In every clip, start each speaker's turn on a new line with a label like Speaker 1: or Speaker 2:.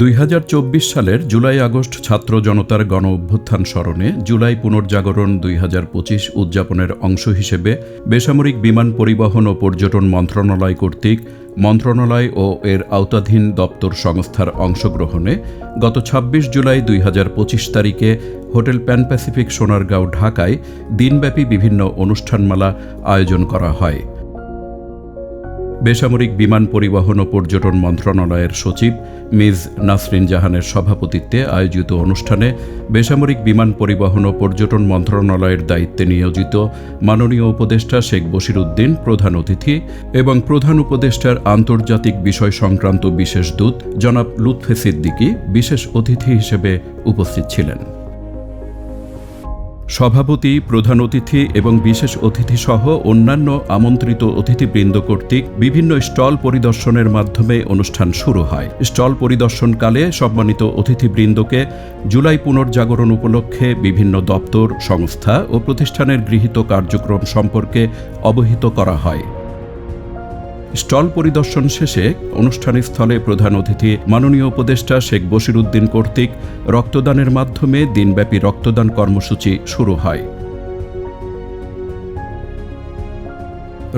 Speaker 1: দুই সালের July August ছাত্র জনতার গণ অভ্যুত্থান স্মরণে জুলাই পুনর্জাগরণ দুই হাজার পঁচিশ উদযাপনের অংশ হিসেবে বেসামরিক বিমান পরিবহন ও পর্যটন মন্ত্রণালয় কর্তৃক মন্ত্রণালয় ও এর আওতাধীন দপ্তর সংস্থার অংশগ্রহণে গত ২৬ জুলাই দুই তারিখে হোটেল প্যান প্যাসিফিক সোনারগাঁও ঢাকায় দিনব্যাপী বিভিন্ন অনুষ্ঠানমালা আয়োজন করা হয় বেসামরিক বিমান পরিবহন ও পর্যটন মন্ত্রণালয়ের সচিব মিজ নাসরিন জাহানের সভাপতিত্বে আয়োজিত অনুষ্ঠানে বেসামরিক বিমান পরিবহন ও পর্যটন মন্ত্রণালয়ের দায়িত্বে নিয়োজিত মাননীয় উপদেষ্টা শেখ বশির উদ্দিন প্রধান অতিথি এবং প্রধান উপদেষ্টার আন্তর্জাতিক বিষয় সংক্রান্ত বিশেষ দূত জনাব লুৎফে সিদ্দিকি বিশেষ অতিথি হিসেবে উপস্থিত ছিলেন সভাপতি প্রধান অতিথি এবং বিশেষ অতিথিসহ অন্যান্য আমন্ত্রিত অতিথিবৃন্দ কর্তৃক বিভিন্ন স্টল পরিদর্শনের মাধ্যমে অনুষ্ঠান শুরু হয় স্টল পরিদর্শনকালে সম্মানিত অতিথিবৃন্দকে জুলাই পুনর্জাগরণ উপলক্ষে বিভিন্ন দপ্তর সংস্থা ও প্রতিষ্ঠানের গৃহীত কার্যক্রম সম্পর্কে অবহিত করা হয় স্টল পরিদর্শন শেষে অনুষ্ঠানের স্থলে প্রধান অতিথি মাননীয় উপদেষ্টা শেখ বশির উদ্দিন কর্তৃক রক্তদানের মাধ্যমে দিনব্যাপী রক্তদান কর্মসূচি শুরু হয়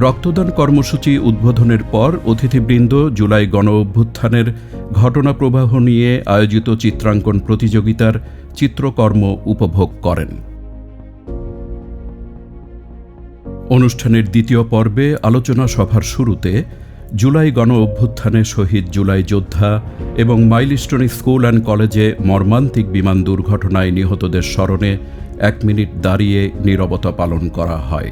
Speaker 1: রক্তদান কর্মসূচি উদ্বোধনের পর অতিথিবৃন্দ জুলাই গণ অভ্যুত্থানের ঘটনাপ্রবাহ নিয়ে আয়োজিত চিত্রাঙ্কন প্রতিযোগিতার চিত্রকর্ম উপভোগ করেন অনুষ্ঠানের দ্বিতীয় পর্বে আলোচনা সভার শুরুতে জুলাই গণ অভ্যুত্থানে শহীদ জুলাই যোদ্ধা এবং মাইলিস্টনি স্কুল অ্যান্ড কলেজে মর্মান্তিক বিমান দুর্ঘটনায় নিহতদের স্মরণে এক মিনিট দাঁড়িয়ে নিরবতা পালন করা হয়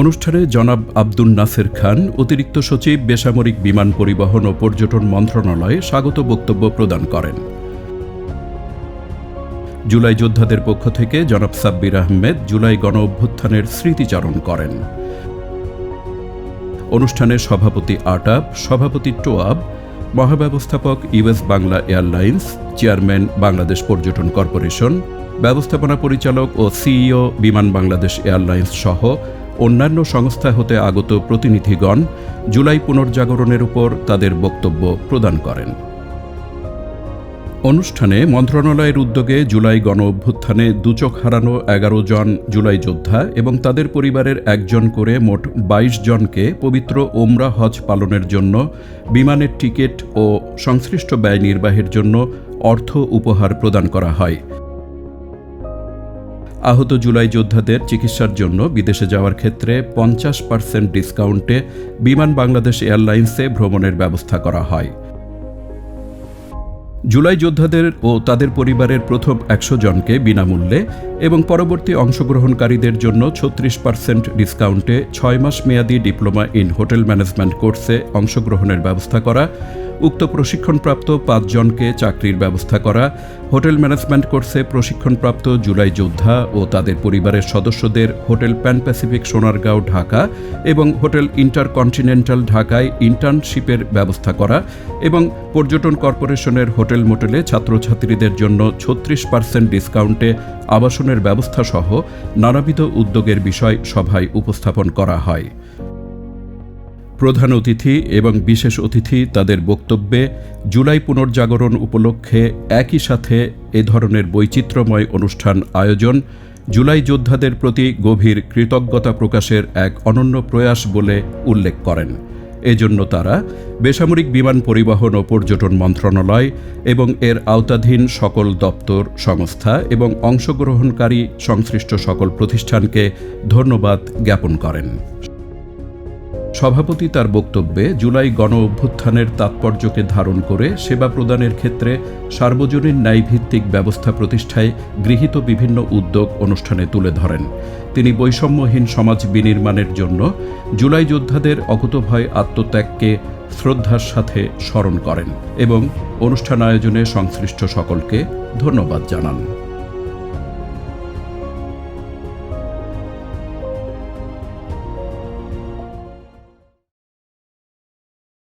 Speaker 1: অনুষ্ঠানে জনাব আব্দুল নাসের খান অতিরিক্ত সচিব বেসামরিক বিমান পরিবহন ও পর্যটন মন্ত্রণালয়ে স্বাগত বক্তব্য প্রদান করেন জুলাই যোদ্ধাদের পক্ষ থেকে জনাব সাব্বির আহমেদ জুলাই গণ অভ্যুত্থানের স্মৃতিচারণ করেন অনুষ্ঠানে সভাপতি আটাপ সভাপতি টোয়াব মহাব্যবস্থাপক US Bangla airlines chairman Bangladesh পর্যটন কর্পোরেশন ব্যবস্থাপনা পরিচালক ও সিইও বিমান বাংলাদেশ এয়ারলাইন্স সহ অন্যান্য সংস্থা হতে আগত প্রতিনিধিগণ জুলাই পুনর্জাগরণের উপর তাদের বক্তব্য প্রদান করেন অনুষ্ঠানে মন্ত্রণালয়ের উদ্যোগে জুলাই গণ অভ্যুত্থানে দুচক হারানো এগারো জন জুলাই যোদ্ধা এবং তাদের পরিবারের একজন করে মোট ২২ জনকে পবিত্র ওমরা হজ পালনের জন্য বিমানের টিকিট ও সংশ্লিষ্ট ব্যয় নির্বাহের জন্য অর্থ উপহার প্রদান করা হয় আহত জুলাই যোদ্ধাদের চিকিৎসার জন্য বিদেশে যাওয়ার ক্ষেত্রে পঞ্চাশ পার্সেন্ট ডিসকাউন্টে বিমান বাংলাদেশ এয়ারলাইন্সে ভ্রমণের ব্যবস্থা করা হয় জুলাই যোদ্ধাদের ও তাদের পরিবারের প্রথম একশো জনকে বিনামূল্যে এবং পরবর্তী অংশগ্রহণকারীদের জন্য ছত্রিশ পার্সেন্ট ডিসকাউন্টে ছয় মাস মেয়াদী ডিপ্লোমা ইন হোটেল ম্যানেজমেন্ট কোর্সে অংশগ্রহণের ব্যবস্থা করা উক্ত প্রশিক্ষণপ্রাপ্ত পাঁচজনকে চাকরির ব্যবস্থা করা হোটেল ম্যানেজমেন্ট কোর্সে প্রশিক্ষণপ্রাপ্ত জুলাই যোদ্ধা ও তাদের পরিবারের সদস্যদের hotel Pan Pacific Sonargaon Dhaka এবং হোটেল ইন্টারকন্টিনেন্টাল ঢাকায় ইন্টার্নশিপের ব্যবস্থা করা এবং পর্যটন কর্পোরেশনের হোটেল মোটেলে ছাত্রছাত্রীদের জন্য ছত্রিশ পার্সেন্ট ডিসকাউন্টে আবাসন নিষ্কাশনের ব্যবস্থা সহ নানাবিধ উদ্যোগের বিষয় সভায় উপস্থাপন করা হয় প্রধান অতিথি এবং বিশেষ অতিথি তাদের বক্তব্যে জুলাই পুনর্জাগরণ উপলক্ষে একই সাথে এ ধরনের বৈচিত্র্যময় অনুষ্ঠান আয়োজন জুলাই যোদ্ধাদের প্রতি গভীর কৃতজ্ঞতা প্রকাশের এক অনন্য প্রয়াস বলে উল্লেখ করেন এজন্য তারা বেসামরিক বিমান পরিবহন ও পর্যটন মন্ত্রণালয় এবং এর আওতাধীন সকল দপ্তর সংস্থা এবং অংশগ্রহণকারী সংশ্লিষ্ট সকল প্রতিষ্ঠানকে ধন্যবাদ জ্ঞাপন করেন সভাপতি তার বক্তব্যে জুলাই গণ অভ্যুত্থানের তাৎপর্যকে ধারণ করে সেবা প্রদানের ক্ষেত্রে সার্বজনীন ন্যায়ভিত্তিক ব্যবস্থা প্রতিষ্ঠায় গৃহীত বিভিন্ন উদ্যোগ অনুষ্ঠানে তুলে ধরেন তিনি বৈষম্যহীন সমাজ বিনির্মাণের জন্য জুলাই যোদ্ধাদের অকুতভয় আত্মত্যাগকে শ্রদ্ধার সাথে স্মরণ করেন এবং অনুষ্ঠান আয়োজনে সংশ্লিষ্ট সকলকে ধন্যবাদ জানান